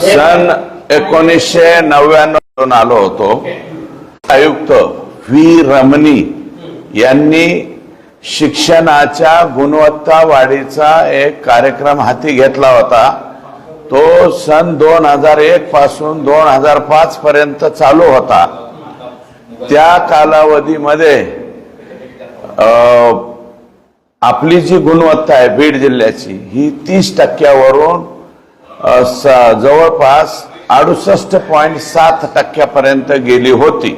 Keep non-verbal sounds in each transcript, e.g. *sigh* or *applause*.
सन एकोणीसशे नव्याण्णव आलो होतो. आयुक्त व्ही. रमणी यांनी शिक्षणाच्या गुणवत्ता वाढीचा एक कार्यक्रम हाती घेतला होता. तो सन दोन हजार एक पासून दोन हजार पाच पर्यंत चालू होता. त्या कालावधीमध्ये आपली जी गुणवत्ता आहे बीड जिल्ह्याची ही तीस टक्क्यावरून स- जवळपास अडुसष्ट पॉईंट सात टक्क्यापर्यंत गेली होती.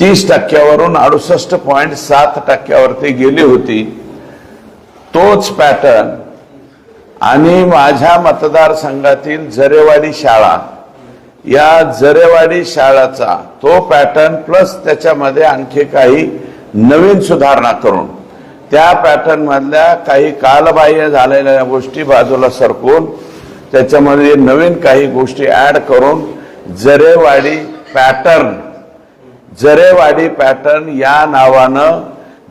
तीस टक्क्यावरून अडुसष्ट पॉईंट सात टक्क्यावरती गेली होती. तोच पॅटर्न आणि माझ्या मतदारसंघातील जरेवाडी शाळा या जरेवाडी शाळाचा तो पॅटर्न प्लस त्याच्यामध्ये आणखी काही नवीन सुधारणा करून त्या पॅटर्नमधल्या काही कालबाह्य झालेल्या गोष्टी बाजूला सरकून त्याच्यामध्ये नवीन काही गोष्टी ऍड करून जरेवाडी पॅटर्न जरेवाडी पॅटर्न या नावानं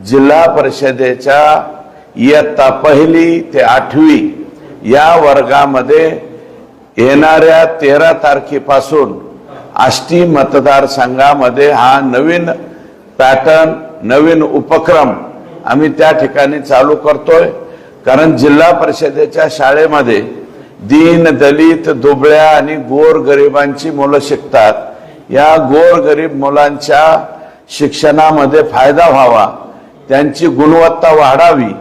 जिल्हा परिषदेच्या इयत्ता पहिली ते आठवी या वर्गामध्ये येणाऱ्या तेरा तारखेपासून आष्टी मतदारसंघामध्ये हा नवीन पॅटर्न नवीन उपक्रम आम्ही त्या ठिकाणी चालू करतोय. कारण जिल्हा परिषदेच्या शाळेमध्ये दीन दलित दुबळ्या आणि गोर गरिबांची मुलं शिकतात. या गोर गरीब मुलांच्या शिक्षणामध्ये फायदा व्हावा त्यांची गुणवत्ता वाढावी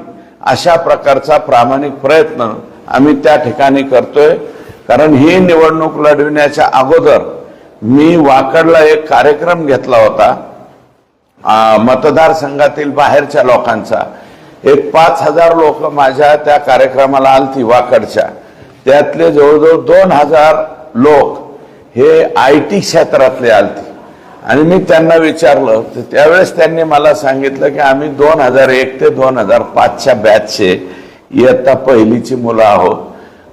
अशा प्रकारचा प्रामाणिक प्रयत्न आम्ही त्या ठिकाणी करतोय. कारण ही निवडणूक लढविण्याच्या अगोदर मी वाकडला एक कार्यक्रम घेतला होता. मतदारसंघातील बाहेरच्या लोकांचा. एक पाच हजार लोक माझ्या त्या कार्यक्रमाला आलती वाकडच्या त्यातले जवळजवळ दोन हजार लोक हे आय टी क्षेत्रातले आलती. आणि मी त्यांना विचारलं तर त्यावेळेस त्यांनी मला सांगितलं की आम्ही दोन हजार एक ते दोन हजार पाचच्या बॅचचे इयत्ता पहिलीची मुलं आहोत.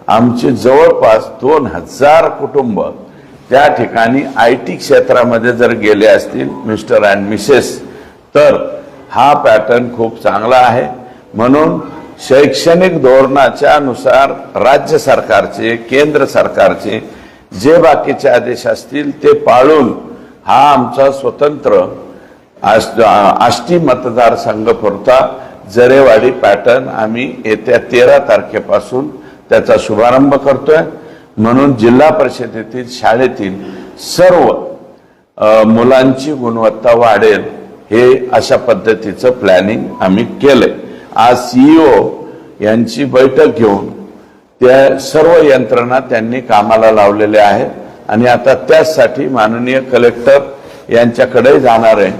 आमची जवळपास दोन हजार कुटुंब त्या ठिकाणी आय टी क्षेत्रामध्ये जर गेले असतील मिस्टर अँड मिसेस तर हा पॅटर्न खूप चांगला आहे. म्हणून शैक्षणिक धोरणाच्या नुसार राज्य सरकारचे केंद्र सरकारचे जे बाकीचे आदेश असतील ते पाळून हा आमचा स्वतंत्र आष्टी मतदारसंघ पुरता जरेवाडी पॅटर्न आम्ही येत्या तेरा तारखेपासून त्याचा शुभारंभ करतोय. म्हणून जिल्हा परिषदेतील शाळेतील सर्व मुलांची गुणवत्ता वाढेल हे अशा पद्धतीचं प्लॅनिंग आम्ही केलंय. आज सीईओ यांची बैठक घेऊन त्या सर्व यंत्रणा त्यांनी कामाला लावलेल्या आहेत आणि आता त्याचसाठी माननीय कलेक्टर यांच्याकडे जाणार आहे.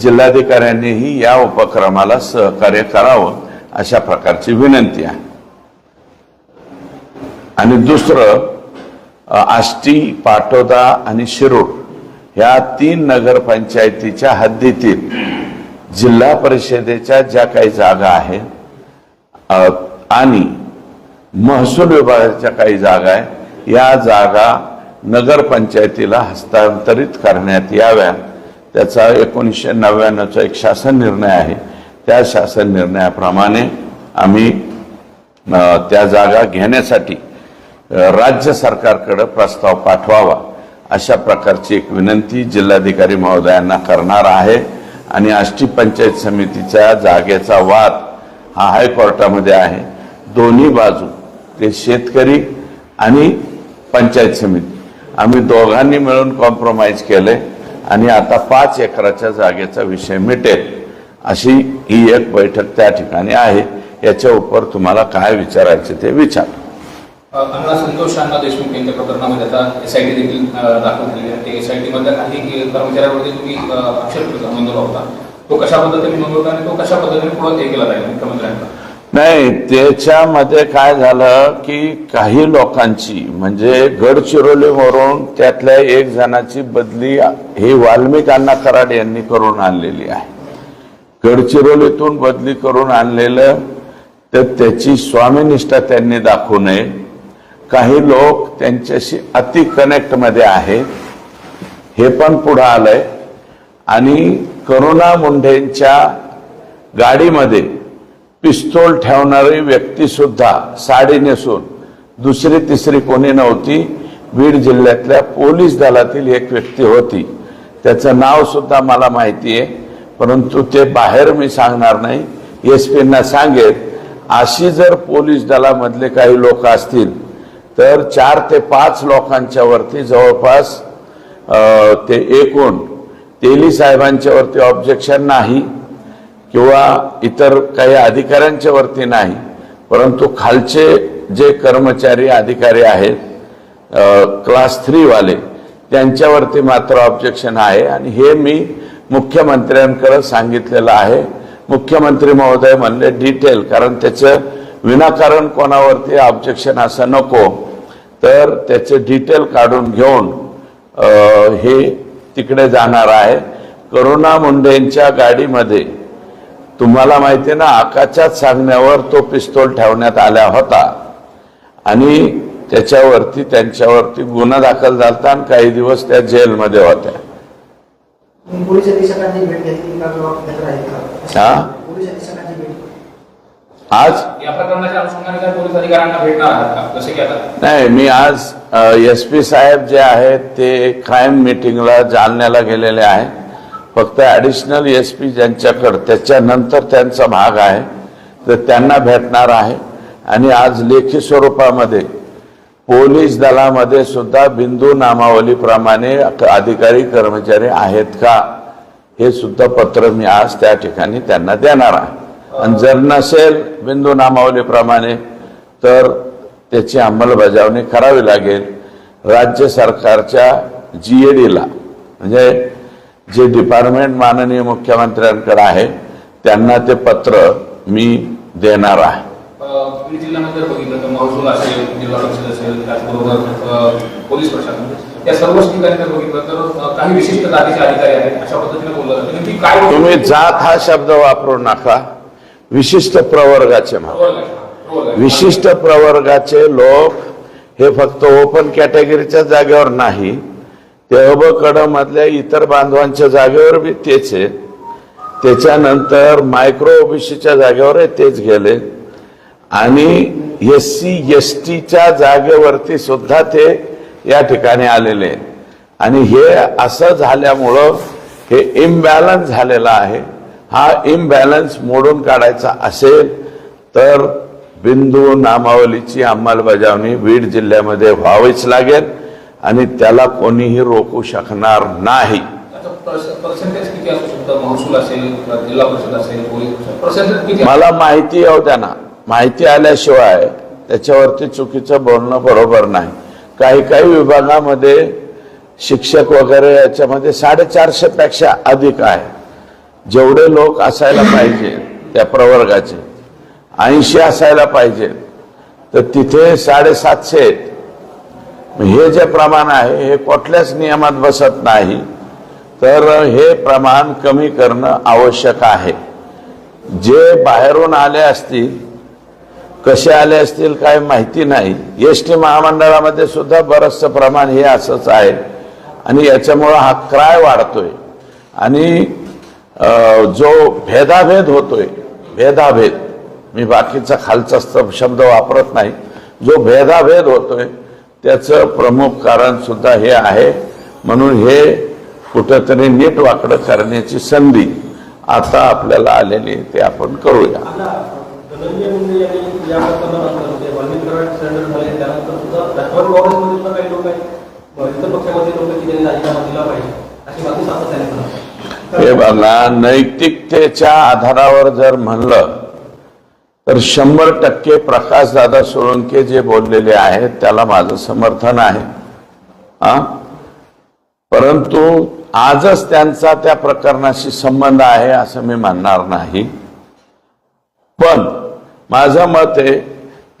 जिल्हाधिकाऱ्यांनीही या उपक्रमाला सहकार्य करावं अशा प्रकारची विनंती आहे. आणि दुसरं आष्टी पाटोदा आणि शिरूर ह्या तीन नगरपंचायतीच्या हद्दीतील जिल्हा परिषदेच्या ज्या काही जागा आहेत आणि महसूल विभागाच्या काही जागा आहे या जागा नगरपंचायतीला हस्तांतरित करण्यात याव्या. त्याचा एकोणीसशे नव्याण्णवचा एक शासन निर्णय आहे. त्या शासन निर्णयाप्रमाणे आम्ही त्या जागा घेण्यासाठी राज्य सरकारकडे प्रस्ताव पाठवावा. अशा प्रकारची एक विनंती जिल्हाधिकारी महोदयांना करणार आहे. आणि आष्टी पंचायत समितीच्या जागेचा वाद हा हायकोर्टामध्ये आहे. दोन्ही बाजू ते शेतकरी आणि पंचायत समिती. आम्ही दोघांनी मिळून कॉम्प्रोमाइज केले आणि आता पाच एकराच्या जागेचा विषय मिटेल अशी ही एक बैठक त्या ठिकाणी आहे. याच्या उपर तुम्हाला काय विचारायचे ते विचार. अण्णा संतोष अण्णा देशमुख यांच्या प्रकरणामध्ये आता एस आय टी देखील दाखल झालेली आहे. एस आय टी मधल्या काही कर्मचाऱ्यांवरती तुम्ही अक्षर नोंदवला होता. तो कशा पद्धतीने नोंदवला आणि तो कशा पद्धतीने पुढे हे केला जाईल मुख्यमंत्र्यांना? नाही त्याच्यामध्ये काय झालं की काही लोकांची म्हणजे गडचिरोलीवरून त्यातल्या एक जणाची बदली ही वाल्मिकांना कराड यांनी करून आणलेली आहे. गडचिरोलीतून बदली करून आणलेलं तर त्याची स्वामीनिष्ठा त्यांनी दाखवू नये. काही लोक त्यांच्याशी अति कनेक्टमध्ये आहेत. हे पण पुढं आलंय. आणि करुणा मुंढेंच्या गाडीमध्ये पिस्तोल ठेवणारी व्यक्ती सुद्धा साडी नेसून दुसरी तिसरी कोणी नव्हती. बीड जिल्ह्यातल्या पोलीस दलातील एक व्यक्ती होती. त्याचं नाव सुद्धा मला माहिती आहे. परंतु ते बाहेर मी सांगणार नाही. एस पींना सांगेल. अशी जर पोलीस दलामधले काही लोक असतील तर चार ते पाच लोकांच्या वरती जवळपास ते एकूण तेली साहेबांच्या वरती ऑब्जेक्शन नाही किंवा इतर काही अधिकाऱ्यांच्या वरती नाही. परंतु खालचे जे कर्मचारी अधिकारी आहेत क्लास थ्रीवाले त्यांच्यावरती मात्र ऑब्जेक्शन आहे. आणि हे मी मुख्यमंत्र्यांकडे सांगितलेलं आहे. मुख्यमंत्री महोदय म्हणले डिटेल कारण त्याचं विनाकारण कोणावरती ऑब्जेक्शन असं नको. तर त्याचे डिटेल काढून घेऊन हे तिकडे जाणार आहे. करुणा मुंडेंच्या गाडीमध्ये तुम्हाला माहिती आहे ना आकाशात सांगण्यावर तो पिस्तोल ठेवण्यात आला होता. आणि त्याच्यावरती त्यांच्यावरती गुन्हा दाखल झाला आणि काही दिवस त्या जेलमध्ये होत्या. तुम्ही आज? नाही मी आज एस पी साहेब जे आहेत ते क्राईम मिटिंगला जालन्याला गेलेले आहे. फक्त ऍडिशनल एस पी ज्यांच्याकडं त्याच्यानंतर त्यांचा भाग आहे तर त्यांना भेटणार आहे. आणि आज लेखी स्वरूपामध्ये पोलीस दलामध्ये सुद्धा बिंदू नामावलीप्रमाणे अधिकारी कर्मचारी आहेत का हे सुद्धा पत्र मी आज त्या ठिकाणी त्यांना देणार आहे. आणि जर नसेल बिंदू नामावलीप्रमाणे तर त्याची अंमलबजावणी करावी लागेल. राज्य सरकारच्या जीएडीला म्हणजे जे डिपार्टमेंट माननीय मुख्यमंत्र्यांकडे आहे त्यांना ते पत्र मी देणार आहे. तुम्ही जात हा शब्द वापरू नका. विशिष्ट प्रवर्गाचे भाग विशिष्ट प्रवर्गाचे लोक हे फक्त ओपन कॅटेगरीच्या जागेवर नाही ते अब कडमधल्या इतर बांधवांच्या जागेवर बी तेच आहे त्याच्यानंतर मायक्रो ओबीसीच्या जागेवर तेच गेले. आणि एस सी एस टीच्या जागेवरती सुद्धा ते या ठिकाणी आलेले. आणि हे असं झाल्यामुळं हे इम्बॅलन्स झालेलं आहे. हा इम्बॅलन्स मोडून काढायचा असेल तर बिंदू नामावलीची अंमलबजावणी बीड जिल्ह्यामध्ये व्हावीच लागेल आणि त्याला कोणीही रोखू शकणार नाही. मला माहिती येऊ द्या ना माहिती आल्याशिवाय त्याच्यावरती चुकीचं बोलणं बरोबर नाही. काही काही विभागामध्ये शिक्षक वगैरे याच्यामध्ये साडेचारशे पेक्षा अधिक आहे. जेवढे लोक असायला पाहिजे त्या प्रवर्गाचे ऐंशी असायला पाहिजे तर तिथे साडेसातशे आहेत. हे जे प्रमाण आहे हे कुठल्याच नियमात बसत नाही. तर हे प्रमाण कमी करणं आवश्यक आहे. जे बाहेरून आले असतील कसे आले असतील काय माहिती नाही. एस टी महामंडळामध्ये सुद्धा बरंचसं प्रमाण हे असंच आहे. आणि याच्यामुळं हा क्राय वाढतोय. आणि जो भेदाभेद होतोय भेदाभेद मी बाकीचा खालचा शब्द वापरत नाही जो भेदाभेद होतोय त्याचं प्रमुख कारण सुद्धा हे आहे. म्हणून हे कुठंतरी नीट वाकडं करण्याची संधी आता आपल्याला आलेली ते आपण करूया. हे बघा नैतिकतेच्या आधारावर जर म्हणलं तर शंभर टक्के प्रकाश दादा सोळंके जे बोललेले आहेत त्याला माझं समर्थन आहे. हा? परंतु आजच त्यांचा त्या प्रकरणाशी संबंध आहे असं मी मानणार नाही. पण माझं मत आहे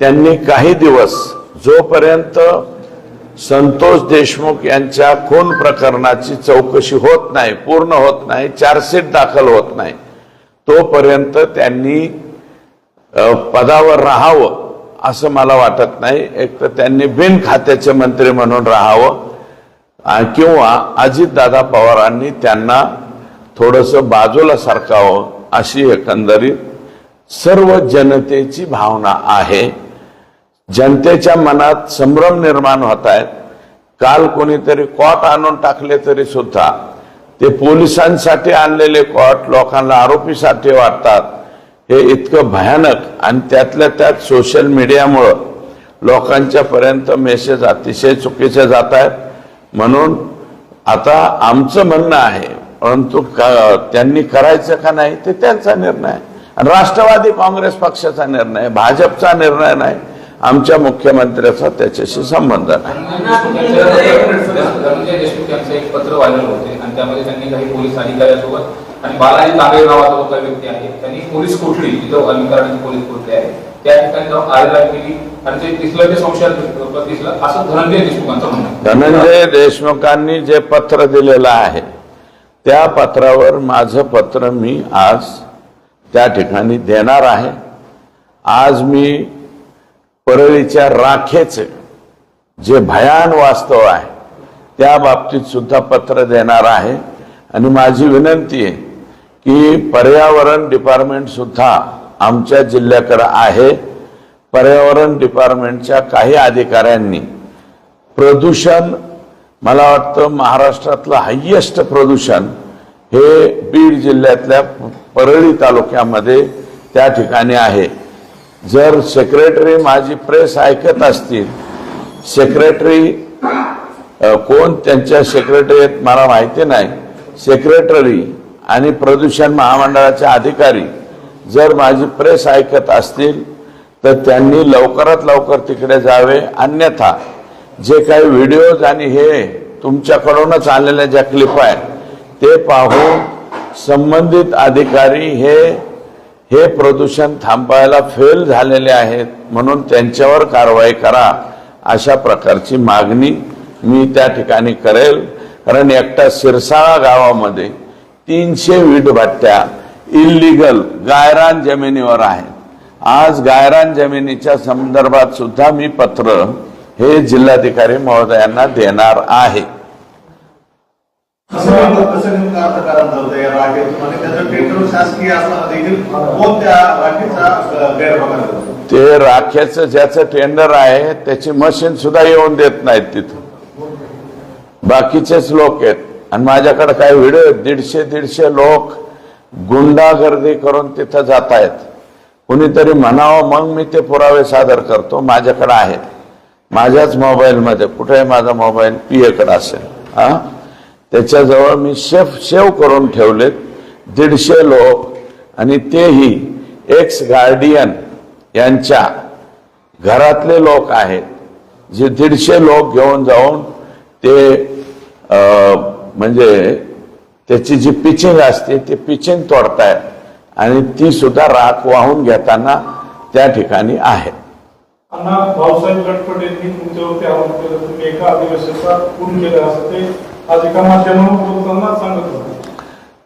त्यांनी काही दिवस जोपर्यंत संतोष देशमुख यांच्या खून प्रकरणाची चौकशी होत नाही पूर्ण होत नाही चार्जशीट दाखल होत नाही. तोपर्यंत त्यांनी पदावर राहावं असं मला वाटत नाही. एक तर त्यांनी बिन खात्याचे मंत्री म्हणून राहावं किंवा अजितदादा पवारांनी त्यांना थोडंसं बाजूला सरकावं अशी एकंदरीत सर्व जनतेची भावना आहे. जनतेच्या मनात संभ्रम निर्माण होत आहेत. काल कोणीतरी कॉट आणून टाकले तरी सुद्धा. ते पोलिसांसाठी आणलेले कॉट लोकांना आरोपीसाठी वाटतात. हे इतकं भयानक आणि त्यातल्या त्यात सोशल मीडियामुळं लोकांच्या पर्यंत मेसेज अतिशय चुकीचे जात आहेत. म्हणून आता आमचं म्हणणं आहे परंतु त्यांनी करायचं का नाही ते त्यांचा निर्णय आणि राष्ट्रवादी काँग्रेस पक्षाचा निर्णय भाजपचा निर्णय नाही. आमच्या मुख्यमंत्र्याचा त्याच्याशी संबंध नाही. धनंजय देशमुख यांचं एक पत्र व्हायरल होते आणि त्यामध्ये त्यांनी काही पोलीस अधिकाऱ्यांसोबत आणि बालाजी तांबे नावाचा जो काही व्यक्ती आहे त्यांनी पोलीस कोठडी जिथं वाल्मिकरांची पोलीस कोठडी आहे त्या ठिकाणी जाऊन आरएलआय केली. आणि जे दिसलं ते संशयात दिसलं असं धनंजय देशमुखांचं म्हणणं आहे. धनंजय देशमुखांनी जे पत्र दिलेलं आहे त्या पत्रावर माझं पत्र मी आज त्या ठिकाणी देणार आहे. आज मी परळीच्या राखेचे जे भयान वास्तव आहे त्या बाबतीत सुद्धा पत्र देणार आहे. आणि माझी विनंती आहे की पर्यावरण डिपार्टमेंट सुद्धा आमच्या जिल्ह्याकडे आहे. पर्यावरण डिपार्टमेंटच्या काही अधिकाऱ्यांनी प्रदूषण मला वाटतं महाराष्ट्रातलं हायेस्ट प्रदूषण हे बीड जिल्ह्यातल्या परळी तालुक्यामध्ये त्या ठिकाणी आहे. जर सेक्रेटरी माझी प्रेस ऐकत असतील सेक्रेटरी कोण त्यांच्या सेक्रेटरी आहेत मला माहिती नाही. सेक्रेटरी आणि प्रदूषण महामंडळाचे अधिकारी जर माझी प्रेस ऐकत असतील तर त्यांनी लवकरात लवकर तिकडे जावे. अन्यथा जे काही व्हिडिओज आणि हे तुमच्याकडूनच आलेल्या ज्या क्लिप आहेत ते पाहून संबंधित अधिकारी हे हे प्रदूषण थांबायला फेल झालेले आहेत म्हणून त्यांच्यावर कारवाई करा अशा प्रकारची मागणी मी त्या ठिकाणी करेल. कारण एकटा सिरसाळा गावामध्ये तीनशे वीटभट्ट्या इल्लीगल गायरान जमिनीवर आहेत. आज गायरान जमिनीच्या संदर्भात सुद्धा मी पत्र हे जिल्हाधिकारी महोदयांना देणार आहे. ते राख्याचं ज्याचं टेंडर आहे त्याची मशीन सुद्धा येऊन देत नाहीत तिथं. बाकीचेच लोक आहेत. आणि माझ्याकडे काय व्हिडिओ आहेत. दीडशे दीडशे लोक गुंडागर्दी करून तिथं जात आहेत. कुणीतरी म्हणावं मग मी ते पुरावे सादर करतो. माझ्याकडे आहेत. माझ्याच मोबाईलमध्ये कुठे माझा मोबाईल पिएकडे असेल. हा? त्याच्याजवळ मी शेफ शेव करून ठेवलेत दीडशे लोक आणि तेही एक्स गार्डियन यांच्या घरातले लोक आहेत. जे दीडशे लोक घेऊन जाऊन ते म्हणजे त्याची जी पिचिंग असते ती पिचिंग तोडतायत आणि ती सुद्धा राख वाहून घेताना त्या ठिकाणी आहे. भाऊसाहेब गटपट यांनी तुमच्यावरती आरोप केला. तुम्ही एका आदिवासीचा खून केला. असं ते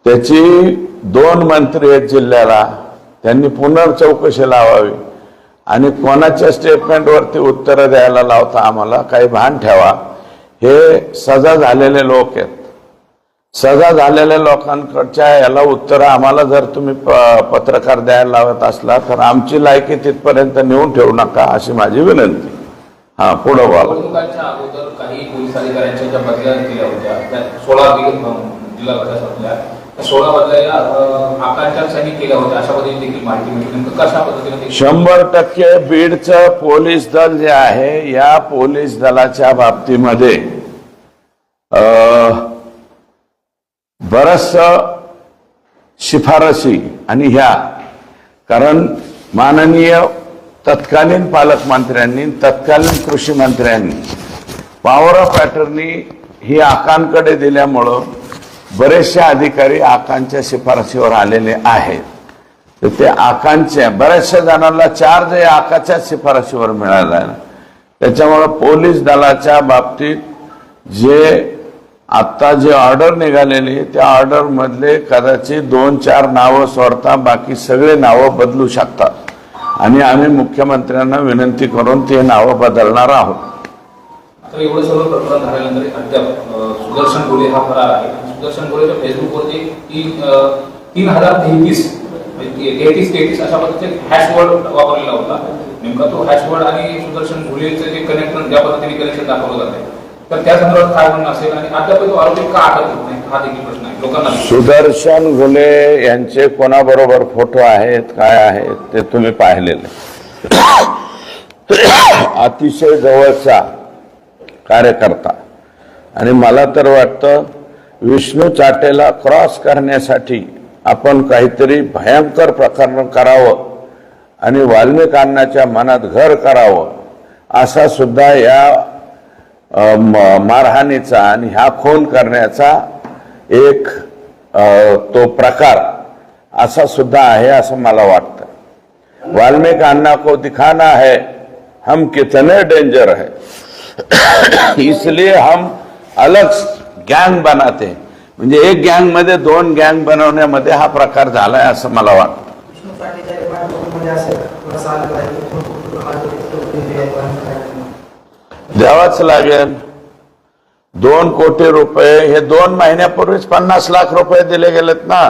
त्याची दोन मंत्री आहेत जिल्ह्याला. त्यांनी पुनर्चौकशी लावावी. आणि कोणाच्या स्टेटमेंटवरती उत्तरं द्यायला लावता आम्हाला काही भान ठेवा. हे सजा झालेले लोक आहेत. सजा झालेल्या लोकांकडच्या याला उत्तरं आम्हाला जर तुम्ही प- पत्रकार द्यायला लावत असला तर आमची लायकी तिथपर्यंत नेऊन ठेवू नका अशी माझी विनंती. हा पुढं बोला. अगोदर पोलीस अधिकाऱ्यांच्या ज्या बदल्या केल्या होत्या त्या सोळा जिल्हा प्रशासनातल्या सोळा बदल्या आकांक्षांसाठी केल्या होत्या. अशा पद्धतीने देखील माहिती मिळते. कशा पद्धतीने शंभर टक्के बीडचं पोलीस दल जे आहे या पोलीस दलाच्या बाबतीमध्ये बरस शिफारसी आणि ह्या कारण माननीय तत्कालीन पालकमंत्र्यांनी तत्कालीन कृषी मंत्र्यांनी पॉवर ऑफ अटर्नी ही आकांकडे दिल्यामुळं बरेचसे अधिकारी आकांच्या शिफारसीवर आलेले आहेत. तर ते आकांच्या बऱ्याचशा जणांना चार्ज हे आकाच्या शिफारशीवर मिळाला आहे. त्याच्यामुळं पोलीस दलाच्या बाबतीत जे आत्ता जे ऑर्डर निघालेली त्या ऑर्डरमधले कदाचित दोन चार नावं सोडता बाकी सगळे नावं बदलू शकतात. आणि आम्ही मुख्यमंत्र्यांना विनंती करून ते नावं बदलणार आहोत. तर एवढं सर्व प्रकरण झाल्यानंतर अद्याप सुदर्शन गोले हा फरार आहे. सुदर्शन गोलेच्या फेसबुकवरती तीन तीन हजार तेहतीस म्हणजे तेहतीस तेहतीस अशा पद्धतीचे हॅशवर्ड वापरलेला होता. नेमका तो हॅशवर्ड आणि सुदर्शन घुलेचं जे कनेक्शन ज्या पद्धतीने कनेक्शन दाखवलं जाते तर त्या संदर्भात काय म्हणणं असेल? आणि अद्याप तो आरोपी का अटक होत नाही? हा देखील प्रश्न आहे. लोकांना सुदर्शन घुले यांचे कोणाबरोबर फोटो आहेत काय आहेत ते तुम्ही पाहिलेले. *coughs* अतिशय जवळचा कार्यकर्ता. आणि मला तर वाटतं विष्णू चाटेला क्रॉस करण्यासाठी आपण काहीतरी भयंकर प्रकरण करावं आणि वाल्मिकांनाच्या मनात घर करावं असा सुद्धा या म- मारहाणीचा आणि ह्या खून करण्याचा एक तो प्रकार असा सुद्धा आहे असं मला वाटतं. वाल्मिकांना को दिखाना है हम कितने डेंजर है. *coughs* इसलिए हम अलग गँग बनाते म्हणजे एक गँगमध्ये दोन गँग बनवण्यामध्ये हा प्रकार झालाय असं मला वाटतं. द्यावाच लागेल. दोन कोटी रुपये हे दोन महिन्यापूर्वीच पन्नास लाख रुपये दिले गेलेत ना?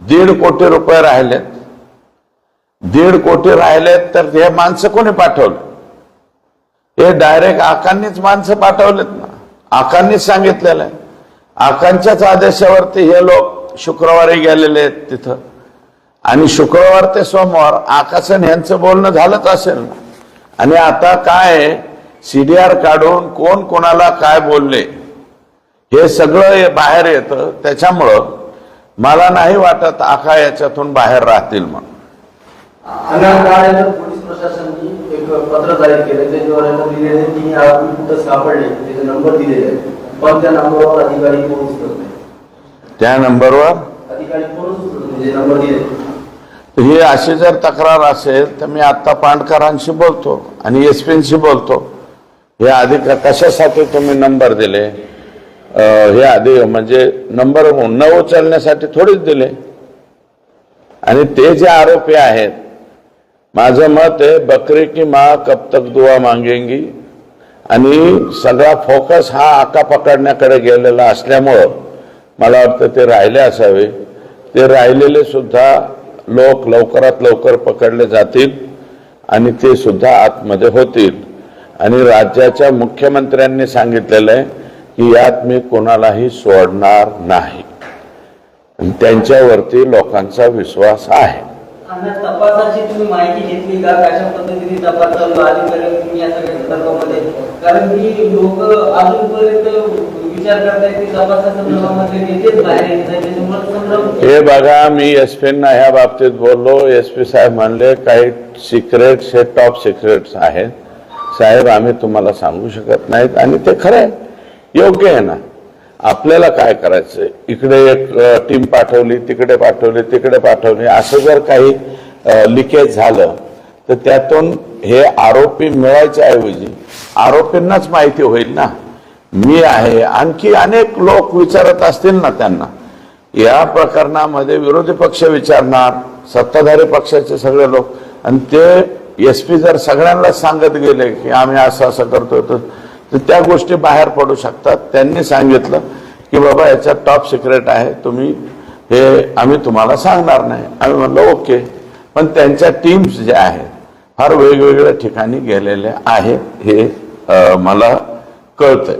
दीड कोटी रुपये राहिलेत. दीड कोटी राहिलेत तर हे माणसं कोणी पाठवले? हे डायरेक्ट आकांनीच माणसं पाठवलेत ना. आकांनीच सांगितलेलं आहे. आकांच्याच आदेशावरती हे लोक शुक्रवारी गेलेले आहेत तिथं. आणि शुक्रवार ते सोमवार आकाशन यांचं बोलणं झालंच असेल ना. आणि आता काय सीडीआर काढून कोण कोणाला काय बोलले? हे सगळं बाहेर येतं. त्याच्यामुळं मला नाही वाटत आका याच्यातून बाहेर राहतील म्हणून. पत्र जारी केलं त्याच्यावर आता दिलेले तिन्ही आरोपी कुठं सापडले त्याचे नंबर दिलेले आहेत. पण त्या नंबरवर अधिकारी कोण उचलत नाही त्या नंबरवर? अधिकारी उचलत नाही जे नंबर दिले ही अशी जर तक्रार असेल तर मी आत्ता पांडकरांशी बोलतो आणि एस पींशी बोलतो. हे आधी क- कशासाठी तुम्ही नंबर दिले? हे आधी म्हणजे नंबर न उचलण्यासाठी थोडीच दिले. आणि ते जे आरोपी आहेत माझं मत आहे बकरी की माँ कब तक दुआ मागेंगी? आणि सगळा फोकस हा आका पकडण्याकडे गेलेला असल्यामुळं मला वाटतं ते राहिले असावे. ते राहिलेले सुद्धा लोक लवकरात लवकर पकडले जातील आणि ते सुद्धा आतमध्ये होतील. आणि राज्याच्या मुख्यमंत्र्यांनी सांगितलेलं आहे की यात मी कोणालाही सोडणार नाही. त्यांच्यावरती लोकांचा विश्वास आहे. आणि तपासाची तुम्ही माहिती घेतली का? कशा पद्धतीने तपास चालू आहे? आधीपर्यंत तुम्ही या सगळ्या संदर्भामध्ये कारण मी लोक अजूनपर्यंत विचार करतायत की तपासा संदर्भामध्ये नेतेच बाहेर हे बघा मी एस पींना ह्या बाबतीत बोललो. एस पी साहेब म्हणले काही सिक्रेट्स हे टॉप सिक्रेट्स आहेत. साहेब आम्ही तुम्हाला सांगू शकत नाहीत. आणि ते खरं आहे. योग्य आहे ना. आपल्याला काय करायचं इकडे एक टीम पाठवली तिकडे पाठवली तिकडे पाठवली. असं जर काही लिकेज झालं तर त्यातून हे आरोपी मिळायच्या ऐवजी आरोपींनाच माहिती होईल ना. मी आहे. आणखी अनेक लोक विचारत असतील ना त्यांना. या प्रकरणामध्ये विरोधी पक्ष विचारणार सत्ताधारी पक्षाचे सगळे लोक. आणि ते एस पी जर सगळ्यांना सांगत गेले की आम्ही असं असं करतोय तर तर त्या गोष्टी बाहेर पडू शकतात. त्यांनी सांगितलं की बाबा याच्यात टॉप सिक्रेट आहे. तुम्ही हे आम्ही तुम्हाला सांगणार नाही. आम्ही म्हणलो ओके. पण त्यांच्या टीम्स ज्या आहेत फार वेगवेगळ्या ठिकाणी गेलेल्या आहेत हे मला कळतंय.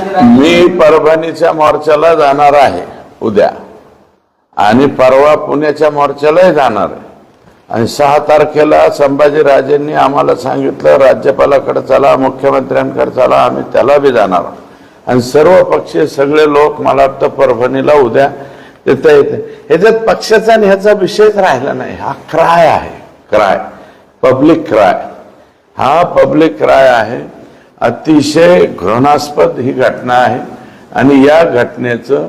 जे मी परभणीच्या मोर्चाला जाणार आहे उद्या. आणि परवा पुण्याच्या मोर्चालाही जाणार आहे. आणि सहा तारखेला संभाजीराजेंनी आम्हाला सांगितलं राज्यपालाकडे चला मुख्यमंत्र्यांकडे चला आम्ही त्याला बी जाणार. आणि सर्व पक्षीय सगळे लोक मला वाटतं परभणीला उद्या तिथं येते. ह्याच्यात पक्षाचा आणि ह्याचा विषयच राहिला नाही. हा क्राय आहे. क्राय. Public cry. हा पब्लिक क्राय आहे. अतिशय घृणास्पद ही घटना आहे. आणि या घटनेचं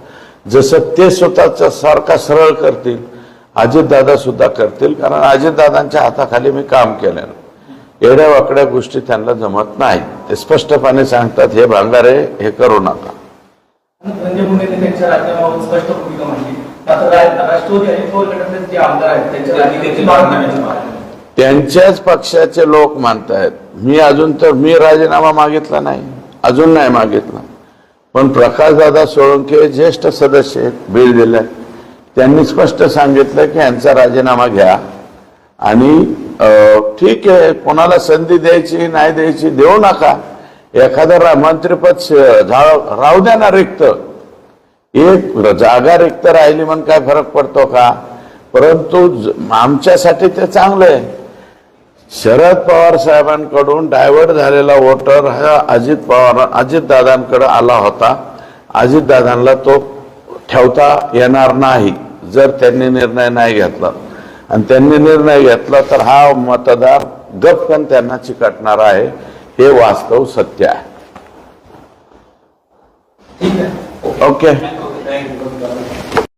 जसं ते स्वतःचा सारखा सरळ करतील अजितदादा सुद्धा करतील कारण अजितदादांच्या हाताखाली मी काम केलं एवढ्या वाकड्या गोष्टी त्यांना जमत नाही ते स्पष्टपणे सांगतात हे भांगारे हे करू नका. त्यांच्याच पक्षाचे लोक मानतायत. मी अजून तर मी राजीनामा मागितला नाही. अजून नाही मागितला. पण प्रकाशदादा सोळंके ज्येष्ठ सदस्य आहेत बीड जिल्ह्यात त्यांनी स्पष्ट सांगितलं की यांचा राजीनामा घ्या. आणि ठीक आहे कोणाला संधी द्यायची नाही द्यायची देऊ नका. एखादं रा- मंत्रिपद राहू द्या ना रिक्त. एक जागा रिक्त राहिली म्हणून काय फरक पडतो का? परंतु ज- आमच्यासाठी ते चांगलं आहे शरद पवार साहेबांकडून डायव्हर्ट झालेला वोटर हा अजित पवार अजित दादांकडे आला होता. अजित दादांना तो ठेवता येणार नाही जर त्यांनी निर्णय नाही घेतला. आणि त्यांनी निर्णय घेतला तर हा मतदार गपकन त्यांना चिकटणार आहे हे वास्तव सत्य आहे. ओके